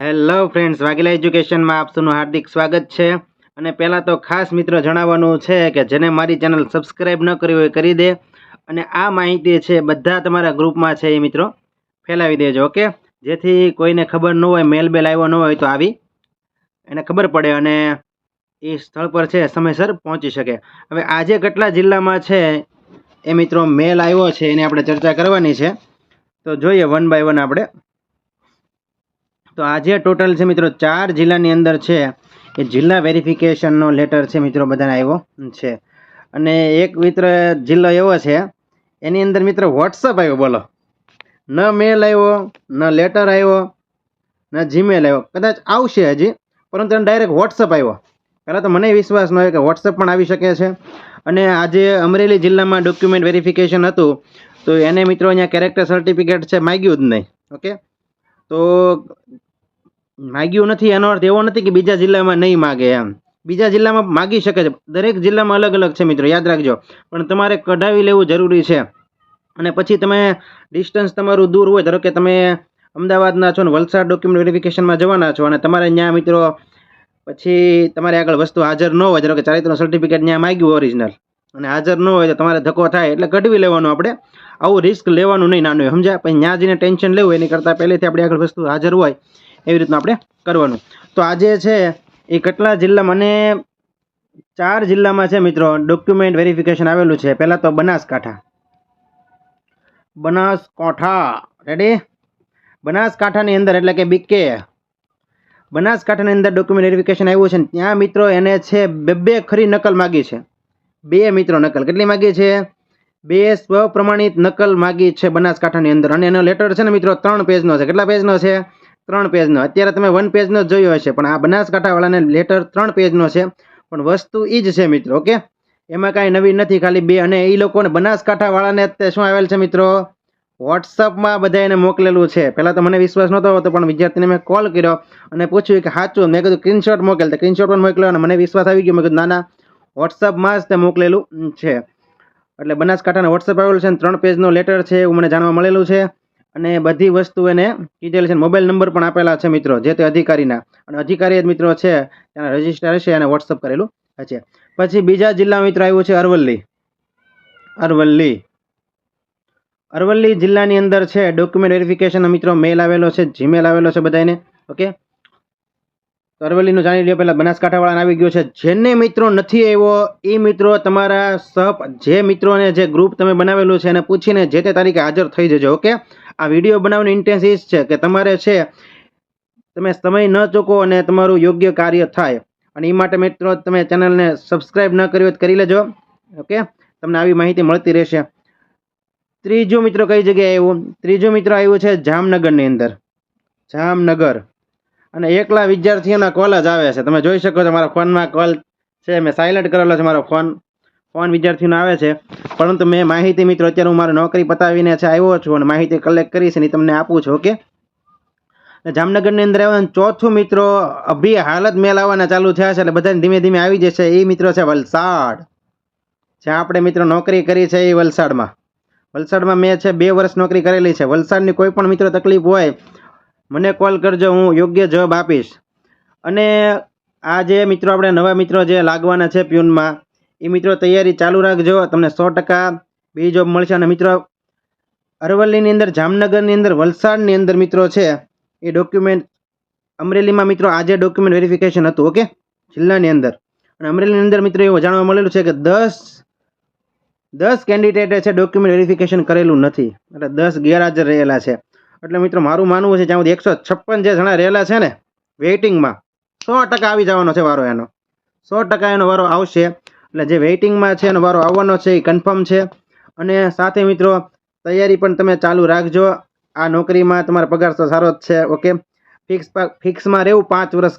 Hello friends Vaghela એજ્યુકેશનમાં આપ હાર્દિક સ્વાગત છે. અને પહેલાં તો ખાસ મિત્રો જણાવવાનું છે કે જેને મારી ચેનલ સબસ્ક્રાઈબ ન કરી હોય કરી દે. અને આ માહિતી છે બધા તમારા ગ્રુપમાં છે એ મિત્રો. ફેલાવી દેજો, ઓકે? જેથી કોઈને ખબર ન હોય મેલ બેલ આવ્યો ન હોય તો આવી. એને ખબર પડે અને એ સ્થળ પર છે, સમયસર પહોંચી શકે. હવે આજે કેટલા જિલ્લામાં છે એ મિત્રો મેલ આવ્યો છે એની આપણે ચર્ચા કરવાની છે. તો જોઈએ વન બાય વન આપણે. તો આજે ટોટલ છે મિત્રો, ચાર જિલ્લાની અંદર છે, એ જિલ્લા વેરિફિકેશનનો લેટર છે મિત્રો, બધાને આવ્યો છે. અને એક મિત્ર જિલ્લો એવો છે, એની અંદર મિત્ર વોટ્સઅપ આવ્યો બોલો. ન મેલ આવ્યો ન લેટર આવ્યો ન જીમેલ આવ્યો કદાચ આવશે હજી, પરંતુ એને ડાયરેક્ટ વોટ્સઅપ આવ્યો પહેલાં તો મને વિશ્વાસ ન હોય કે વોટ્સઅપ પણ આવી શકે છે. અને આજે અમરેલી જિલ્લામાં ડોક્યુમેન્ટ વેરિફિકેશન હતું, તો એને મિત્રો અહીંયા કેરેક્ટર સર્ટિફિકેટ છે, માગ્યું જ નહીં. ઓકે? તો માગ્યું નથી, એનો અર્થ એવો નથી કે બીજા જિલ્લામાં નહીં માગે એમ. બીજા જિલ્લામાં માગી શકે છે. દરેક જિલ્લામાં અલગ અલગ છે મિત્રો, યાદ રાખજો. પણ તમારે કઢાવી લેવું જરૂરી છે. અને પછી તમે ડિસ્ટન્સ તમારું દૂર હોય, ધારો કે તમે અમદાવાદના છો ને, વલસાડ ડોક્યુમેન્ટ વેરિફિકેશનમાં જવાના છો અને તમારે ત્યાં મિત્રો પછી તમારે આગળ વસ્તુ હાજર ન હોય, ધારો કે ચારિત્રનું સર્ટિફિકેટ ત્યાં માગ્યું ઓરિજિનલ અને હાજર ન હોય તો તમારે ધક્કો થાય એટલે કઢવી લેવાનું આપણે. આવું રિસ્ક લેવાનું નહીં નાનું સમજ્યા? પછી ત્યાં જઈને ટેન્શન લેવું, એની કરતાં પહેલેથી આપણે આગળ વસ્તુ હાજર હોય. એવી રીતનું આપણે કરવાનું. તો આજે છે એ કેટલા જિલ્લા મને ચાર જિલ્લામાં છે મિત્રો ડોક્યુમેન્ટ વેરિફિકેશન આવેલું છે. પહેલાં તો બનાસકાંઠા. બનાસકાંઠા. રેડી બનાસકાંઠાની અંદર એટલે કે બીકે બનાસકાંઠાની અંદર ડોક્યુમેન્ટ વેરિફિકેશન આવ્યું છે ત્યાં મિત્રો એને છે બે બે ખરી નકલ માગી છે. બે મિત્રો નકલ. કેટલી માગી છે? બે સ્વપ્રમાણિત નકલ માગી છે બનાસકાંઠાની અંદર. અને એનો લેટર છે ને મિત્રો ત્રણ પેજનો છે. કેટલા પેજનો છે? ત્રણ પેજનો અત્યારે તમે વન પેજનો જોયો હશે, પણ આ બનાસકાંઠાવાળાને લેટર ત્રણ પેજનો છે. પણ વસ્તુ એ જ છે મિત્રો, ઓકે? એમાં કાંઈ નવી નથી, ખાલી બે, અને એ લોકોને બનાસકાંઠાવાળાને અત્યારે શું આવેલ છે મિત્રો? વોટ્સઅપમાં બધા એને મોકલેલું છે. પહેલાં તો મને વિશ્વાસ નહોતો હોતો પણ વિદ્યાર્થીને મેં કોલ કર્યો અને પૂછ્યું કે સાચું? મેં કીધું સ્ક્રીનશોટ મોકલ. તો સ્ક્રીનશોટ પણ મોકલ્યો અને મને વિશ્વાસ આવી ગયો. મેં કીધું નાના વોટ્સઅપમાં જ તે મોકલેલું છે. એટલે બનાસકાંઠાને વોટ્સઅપ આવેલું છે અને ત્રણ પેજનો લેટર છે, એવું મને જાણવા મળેલું છે. અને બધી વસ્તુ એને કીધેલ છે. મોબાઈલ નંબર પણ આપેલા છે મિત્રો, જે તે અધિકારીના. અને અધિકારી મિત્રો છે, તેના રજિસ્ટર હશે અને વોટ્સઅપ કરેલું છે. પછી બીજા જિલ્લા મિત્રો આવ્યું છે અરવલ્લી. અરવલ્લી. અરવલ્લી જિલ્લાની અંદર છે ડોક્યુમેન્ટ વેરિફિકેશન મિત્રો મેલ આવેલો છે જીમેલ આવેલો છે બધાને ઓકે? તો અરવલ્લીનું જાણી લ્યો પહેલાં, બનાસકાંઠાવાળાને આવી ગયો છે. જેને મિત્રો નથી આવ્યો એ મિત્રો તમારા સહ જે મિત્રોને જે ગ્રુપ તમે બનાવેલું છે, એને પૂછીને જે તે તારીખે હાજર થઈ જજો. ઓકે? આ વીડિયો બનાવવાની ઇન્ટેન્સ એ છે કે તમારે છે, તમે સમય ન ચૂકો અને તમારું યોગ્ય કાર્ય થાય. અને એ માટે મિત્રો તમે ચેનલને સબસ્ક્રાઈબ ન કરી હોય કરી લેજો. ઓકે? તમને આવી માહિતી મળતી રહેશે. ત્રીજું મિત્રો કઈ જગ્યાએ આવ્યું? ત્રીજું મિત્રો આવ્યું છે જામનગરની અંદર. જામનગર. અને એકલા વિદ્યાર્થીઓના કોલ જ આવે છે. તમે જોઈ શકો છો, મારા ફોનમાં કોલ છે. મેં સાયલન્ટ કરેલો છે મારો ફોન ફોન વિદ્યાર્થીઓને આવે છે. પરંતુ મેં માહિતી મિત્રો, અત્યારે હું મારી નોકરી પતાવીને છે આવ્યો છું અને માહિતી કલેક્ટ કરીશ ઈ તમને આપું છું ઓકે જામનગરની અંદર આવ્યો અને ચોથું મિત્રો, અભી હાલત મેલ આવવાના ચાલુ થયા છે એટલે બધાને ધીમે ધીમે આવી જશે. એ મિત્રો છે વલસાડ. જ્યાં આપણે મિત્રો નોકરી કરી છે એ વલસાડમાં. વલસાડમાં મેં છે બે વર્ષ નોકરી કરેલી છે. વલસાડની કોઈ પણ મિત્રો તકલીફ હોય, મને કોલ કરજો, હું યોગ્ય જવાબ આપીશ. અને આ જે મિત્રો, આપણે નવા મિત્રો જે લાગવાના છે પ્યુનમાં એ મિત્રો તૈયારી ચાલુ રાખજો. તમને સો ટકા બી જોબ મળશે. અને મિત્રો, અરવલ્લીની અંદર, જામનગરની અંદર, વલસાડની અંદર મિત્રો છે, એ ડોક્યુમેન્ટ અમરેલીમાં મિત્રો આજે ડોક્યુમેન્ટ વેરિફિકેશન હતું, ઓકે? જિલ્લાની અંદર. અને અમરેલીની અંદર મિત્રો એવું જાણવા મળેલું છે કે દસ દસ કેન્ડિડેટે છે ડોક્યુમેન્ટ વેરિફિકેશન કરેલું નથી. એટલે દસ ગેરહાજર રહેલા છે. એટલે મિત્રો, મારું માનવું છે, જ્યાં સુધી એકસો છપ્પન જે જણા રહેલા છે ને વેઇટિંગમાં સો ટકા આવી જવાનો છે વારો એનો. સો ટકા એનો વારો આવશે. એટલે જે વેઇટિંગમાં છે એનો વારો આવવાનો છે એ કન્ફર્મ છે. અને સાથે મિત્રો, તૈયારી પણ તમે ચાલુ રાખજો. આ નોકરીમાં તમારો પગાર તો સારો જ છે ઓકે ફિક્સ ફિક્સમાં રહેવું પાંચ વર્ષ.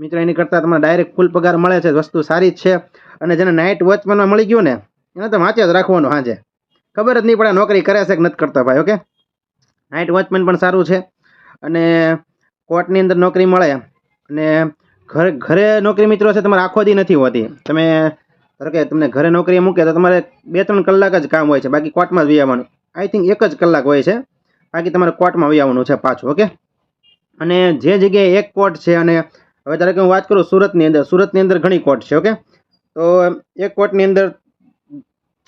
મિત્રો, એની કરતાં તમને ડાયરેક્ટ ફૂલ પગાર મળે છે, વસ્તુ સારી જ છે. અને જેને નાઇટ વોચમેનમાં મળી ગયું ને, એને તો વાંચ્યા જ રાખવાનું હાજે. ખબર જ નહીં પડે નોકરી કરે છે કે નથી કરતા ભાઈ ઓકે નાઇટ વોચમેન પણ સારું છે. અને કોર્ટની અંદર નોકરી મળે. અને ઘરે ઘરે નોકરી મિત્રો છે, તમારે આખો દી નથી હોતી. તમે ધારો કે તમને ઘરે નોકરી મૂકે તો તમારે બે ત્રણ કલાક જ કામ હોય છે, બાકી કોર્ટમાં જ વહી આઈ થિંક એક જ કલાક હોય છે, બાકી તમારે કોર્ટમાં વહી છે પાછું ઓકે અને જે જગ્યાએ એક કોર્ટ છે અને હવે ધારો કે હું વાત કરું સુરતની અંદર સુરતની અંદર ઘણી કોર્ટ છે ઓકે તો એક કોર્ટની અંદર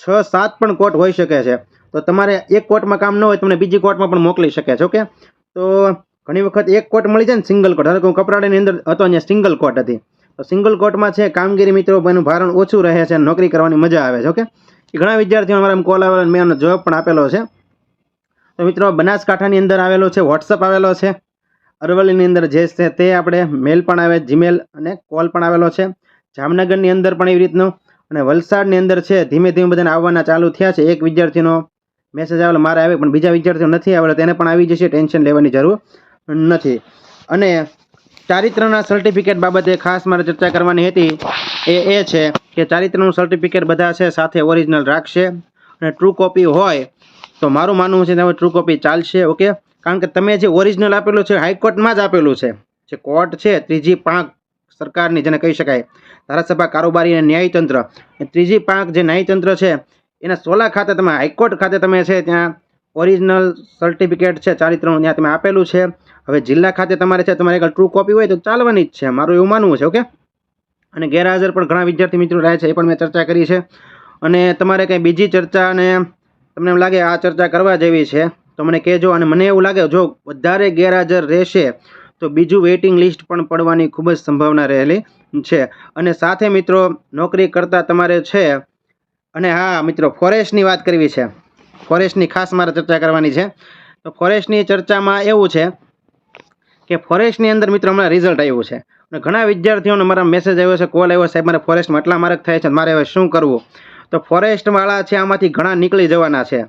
છ, સાત પણ કોર્ટ હોઈ શકે છે. તો તમારે એક કોર્ટમાં કામ ન હોય તમને બીજી કોર્ટમાં પણ મોકલી શકે છે ઓકે તો ઘણી વખત એક કોર્ટ મળી જાય ને સિંગલ કોર્ટ ધારો કે હું કપરાડાની અંદર હતો અહીંયા સિંગલ કોર્ટ હતી. તો સિંગલ કોર્ટમાં છે, કામગીરી મિત્રો એનું ભારણ ઓછું રહે છે નોકરી કરવાની મજા આવે છે, ઓકે? ઘણા વિદ્યાર્થીઓ મારા કોલ આવેલો મેં એનો જવાબ પણ આપેલો છે. તો મિત્રો, બનાસકાંઠાની અંદર આવેલો છે વોટ્સઅપ આવેલો છે, અરવલ્લીની અંદર જે છે તે આપણે મેલ પણ આવે જીમેલ અને કોલ પણ આવેલો છે. જામનગરની અંદર પણ એવી રીતનું અને વલસાડની અંદર છે, ધીમે ધીમે બધાને આવવાના ચાલુ થયા છે. એક વિદ્યાર્થીનો મેસેજ આવેલો, મારે આવે પણ બીજા વિદ્યાર્થીઓ નથી આવેલો, તેને પણ આવી જશે, ટેન્શન લેવાની જરૂર નથી. અને ચારિત્રના સર્ટિફિકેટ બાબતે ખાસ મારે ચર્ચા કરવાની હતી. એ એ છે કે ચારિત્રનું સર્ટિફિકેટ બધા છે સાથે ઓરિજિનલ રાખશે અને ટ્રુ કોપી હોય તો મારું માનવું છે તમે ટ્રુ કોપી ચાલશે, ઓકે? કારણ કે તમે જે ઓરિજિનલ આપેલું છે હાઈકોર્ટમાં જ આપેલું છે. જે કોર્ટ છે, ત્રીજી પાંખ સરકારની જેને કહી શકાય, ધારાસભા કારોબારી અને ન્યાયતંત્ર. ત્રીજી પાંખ જે ન્યાયતંત્ર છે, એના સોલા ખાતે તમે હાઈકોર્ટ ખાતે તમે છે ત્યાં ઓરિજિનલ સર્ટિફિકેટ છે, ચારિત્રનું ત્યાં તમે આપેલું છે. હવે જિલ્લા ખાતે તમારે છે, તમારે આગળ ટ્રુ કોપી હોય તો ચાલવાની જ છે. મારું એવું માનવું છે, ઓકે? અને ગેરહાજર પણ ઘણા વિદ્યાર્થી મિત્રો રહે છે, એ પણ મેં ચર્ચા કરી છે. અને તમારે કંઈ બીજી ચર્ચા અને તમને એમ લાગે આ ચર્ચા કરવા જેવી છે, તો મને કહેજો અને મને એવું લાગે જો વધારે ગેરહાજર રહેશે, તો બીજું વેઇટિંગ લિસ્ટ પણ પડવાની ખૂબ જ સંભાવના રહેલી છે. અને સાથે મિત્રો નોકરી કરતાં તમારે છે, અને હા મિત્રો, ફોરેસ્ટની વાત કરવી છે. ફોરેસ્ટની ખાસ મારે ચર્ચા કરવાની છે. તો ફોરેસ્ટની ચર્ચામાં એવું છે કે ફોરેસ્ટની અંદર મિત્રો હમણાં રિઝલ્ટ આવ્યું છે. અને ઘણા વિદ્યાર્થીઓને મારા મેસેજ આવ્યો છે કોલ આવ્યો સાહેબ, મારે ફોરેસ્ટમાં એટલા માર્ક થાય છે મારે હવે શું કરવું? તો ફોરેસ્ટવાળા છે, આમાંથી ઘણા નીકળી જવાના છે.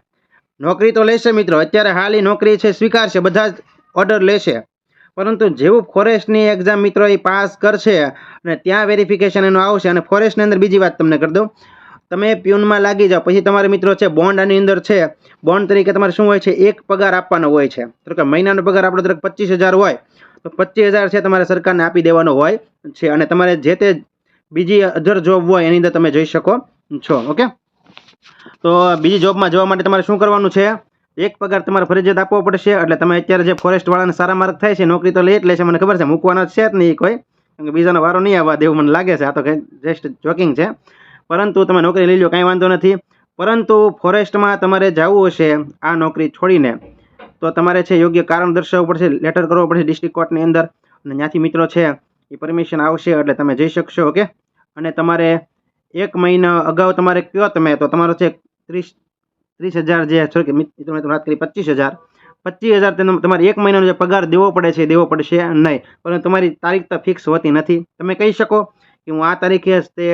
નોકરી તો લેશે મિત્રો, અત્યારે હાલી નોકરી છે, સ્વીકારશે, બધા જ ઓર્ડર લેશે. પરંતુ જેવું ફોરેસ્ટની એક્ઝામ મિત્રો એ પાસ કરશે અને ત્યાં વેરિફિકેશન એનું આવશે અને ફોરેસ્ટની અંદર બીજી વાત તમને કરી દઉં. તમે પ્યુનમાં લાગી જાઓ. પછી તમારે મિત્રો છે બોન્ડ આની અંદર છે. બોન્ડ તરીકે તમારે શું હોય છે? એક પગાર આપવાનો હોય છે. તો કે મહિનાનો પગાર આપણો ધારો પચીસ હજાર હોય, તો પચીસ હજાર છે તમારે સરકારને આપી દેવાનો હોય છે. અને તમારે જે તે બીજી અધર જોબ હોય એની અંદર તમે જોઈ શકો છો. ઓકે? તો બીજી જોબમાં જવા માટે તમારે શું કરવાનું છે? એક પગાર તમારે ફરજિયાત આપવો પડશે. એટલે તમે અત્યારે જે ફોરેસ્ટવાળાને સારા માર્ક થાય છે, નોકરી તો લેટ જ લે છે મને ખબર છે, મૂકવાના છે જ નહીં કોઈ. કારણ કે બીજાનો વારો નહીં આવવા દેવું, મને લાગે છે. આ તો કંઈ જસ્ટ જોકિંગ છે. પરંતુ તમે નોકરી લઈ લો, કાંઈ વાંધો નથી. પરંતુ ફોરેસ્ટમાં તમારે જવું હશે આ નોકરી છોડીને. તો તમારે છે યોગ્ય કારણ દર્શાવવું પડશે, લેટર કરવો પડશે ડિસ્ટ્રિક્ટ કોર્ટની અંદર. અને ત્યાંથી મિત્રો છે, એ પરમિશન આવશે એટલે તમે જઈ શકશો, ઓકે? અને તમારે એક મહિના અગાઉ તમારે કયો તમે, તો તમારો છે ત્રીસ ત્રીસ હજાર જે છો કે મિત્રો, મેં વાત કરી, પચીસ હજાર. પચીસ હજાર તમારે એક મહિનાનો જે પગાર દેવો પડે છે, દેવો પડશે નહીં. પરંતુ તમારી તારીખ તો ફિક્સ હોતી નથી. તમે કહી શકો કે હું આ તારીખે જ તે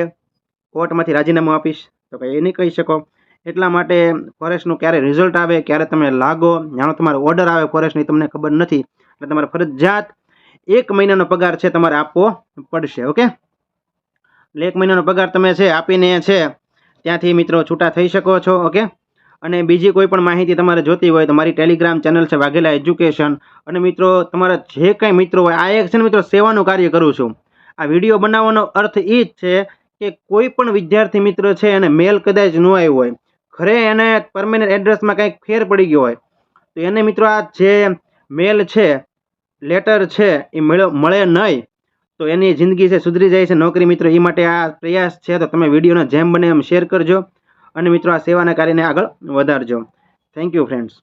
કોર્ટમાંથી રાજીનામું આપીશ. તો કંઈ એ નહીં કહી શકો. એટલા માટે ફોરેસ્ટનું ક્યારે રિઝલ્ટ આવે, ક્યારે તમે લાગો, જાણો તમારો ઓર્ડર આવે ફોરેસ્ટની તમને ખબર નથી. એટલે તમારે ફરજિયાત એક મહિનાનો પગાર છે તમારે આપવો પડશે, ઓકે? એટલે એક મહિનાનો પગાર તમે છે, આપીને છે, ત્યાંથી મિત્રો છૂટા થઈ શકો છો, ઓકે? અને બીજી કોઈ પણ માહિતી તમારે જોતી હોય તો મારી ટેલિગ્રામ ચેનલ છે, વાઘેલા એજ્યુકેશન. અને મિત્રો, તમારા જે કંઈ મિત્રો હોય, આ એક છે ને મિત્રો, સેવાનું કાર્ય કરું છું. આ વીડિયો બનાવવાનો અર્થ એ જ છે કે કોઈ પણ વિદ્યાર્થી મિત્ર છે એને મેલ કદાચ ન આવ્યો હોય, ઘરે એને પરમેનન્ટ એડ્રેસમાં કંઈક ફેર પડી ગયો હોય, તો એને મિત્રો આ જે મેલ છે લેટર છે, એ મળે નહીં, તો એની જિંદગી છે સુધરી જાય છે. નોકરી મિત્રો એ માટે આ પ્રયાસ છે, તો તમે વિડીયોને જેમ બને એમ શેર કરજો અને મિત્રો આ સેવાના કાર્યને આગળ વધારજો. Thank you friends